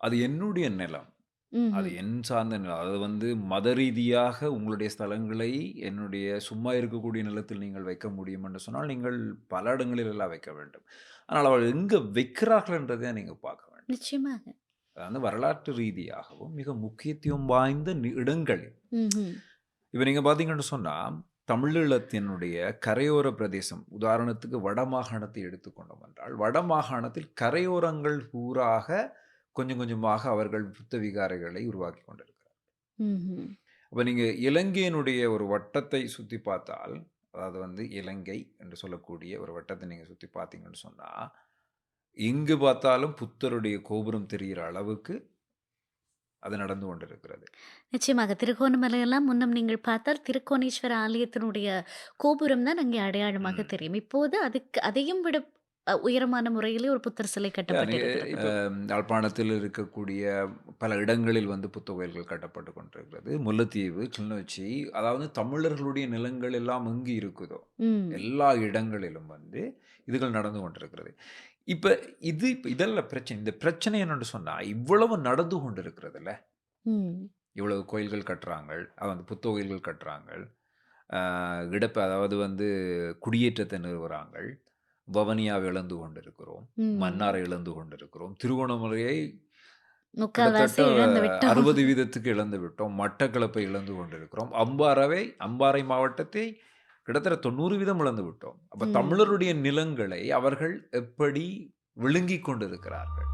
அது என்னுடைய நிலம். அது. என் சார்ந்த நிலம். அது வந்து மத ரீதியாக உங்களுடைய ஸ்தலங்களை என்னுடைய சும்மா இருக்கக்கூடிய நிலத்தில் நீங்கள் வைக்க முடியும் என்று சொன்னால், நீங்கள் பல இடங்களில் எல்லாம் வைக்க வேண்டும். ஆனால் அவர்கள் எங்க வைக்கிறார்கள் என்றதை நீங்க பார்க்க வேண்டும். நிச்சயமாக. அது வந்து வரலாற்று ரீதியாகவும் மிக முக்கியத்துவம் வாய்ந்த இடங்களில். இப்ப நீங்க பார்த்தீங்கன்னு சொன்னா, தமிழீழத்தினுடைய கரையோர பிரதேசம், உதாரணத்துக்கு வடமாகாணத்தை எடுத்துக்கொண்டோம் என்றால், வடமாகாணத்தில் கரையோரங்கள் பூராக கொஞ்சம் கொஞ்சமாக அவர்கள் புத்த விகாரைகளை உருவாக்கிக் கொண்டிருக்கிறார்கள். அப்ப நீங்க இலங்கையினுடைய ஒரு வட்டத்தை சுத்தி பார்த்தால், அதாவது வந்து இலங்கை என்று சொல்லக்கூடிய ஒரு வட்டத்தை நீங்க சுத்தி பார்த்தீங்கன்னு சொன்னா, எங்கு பார்த்தாலும் புத்தருடைய கோபுரம் தெரிகிற அளவுக்கு அது நடந்து கொண்டிருக்கிறது. நிச்சயமாக. திருகோணமலையெல்லாம் முன்னம் நீங்கள் பார்த்தால் திருக்கோணேஸ்வர ஆலயத்தினுடைய கோபுரம் தான் அங்கே அடையாளமாக. தெரியும். இப்போது அதுக்கு அதையும் விட உயரமான முறையிலே ஒரு புத்தர் சிலை யானே கட்டப்பட்டிருக்கிறது. யாழ்ப்பாணத்தில் இருக்கக்கூடிய பல இடங்களில் வந்து புத்த கோயில்கள் கட்டப்பட்டு கொண்டிருக்கிறது. முல்லைத்தீவு, கிளிநொச்சி அதாவது தமிழர்களுடைய நிலங்கள் எல்லாம் எங்கு இருக்குதோ, ம். எல்லா இடங்களிலும் வந்து இதுகள் நடந்து கொண்டிருக்கிறது. இப்ப இது இப்ப இதல்ல பிரச்சனை. இந்த பிரச்சனை என்னன்னு சொன்னா, இவ்வளவு நடந்து கொண்டிருக்கிறதுல்ல. ம். இவ்வளவு கோயில்கள் கட்டுறாங்கள். அதாவது புத்த கோயில்கள் கட்டுறாங்கள். ஆ இடப்ப அதாவது வந்து குடியேற்றத்தை நிறுவுறாங்கள். வவனியாவை இழந்து கொண்டிருக்கிறோம். மன்னாரை இழந்து கொண்டிருக்கிறோம். விட்டோம். 60 வீதத்துக்கு இழந்து விட்டோம். மட்டக்களப்பை இழந்து கொண்டிருக்கிறோம். அம்பாராவை அம்பாறை மாவட்டத்தை கிட்டத்தட்ட 90 வீதம் இழந்து விட்டோம். அப்ப. தமிழருடைய நிலங்களை அவர்கள் எப்படி விழுங்கிக் கொண்டிருக்கிறார்கள்?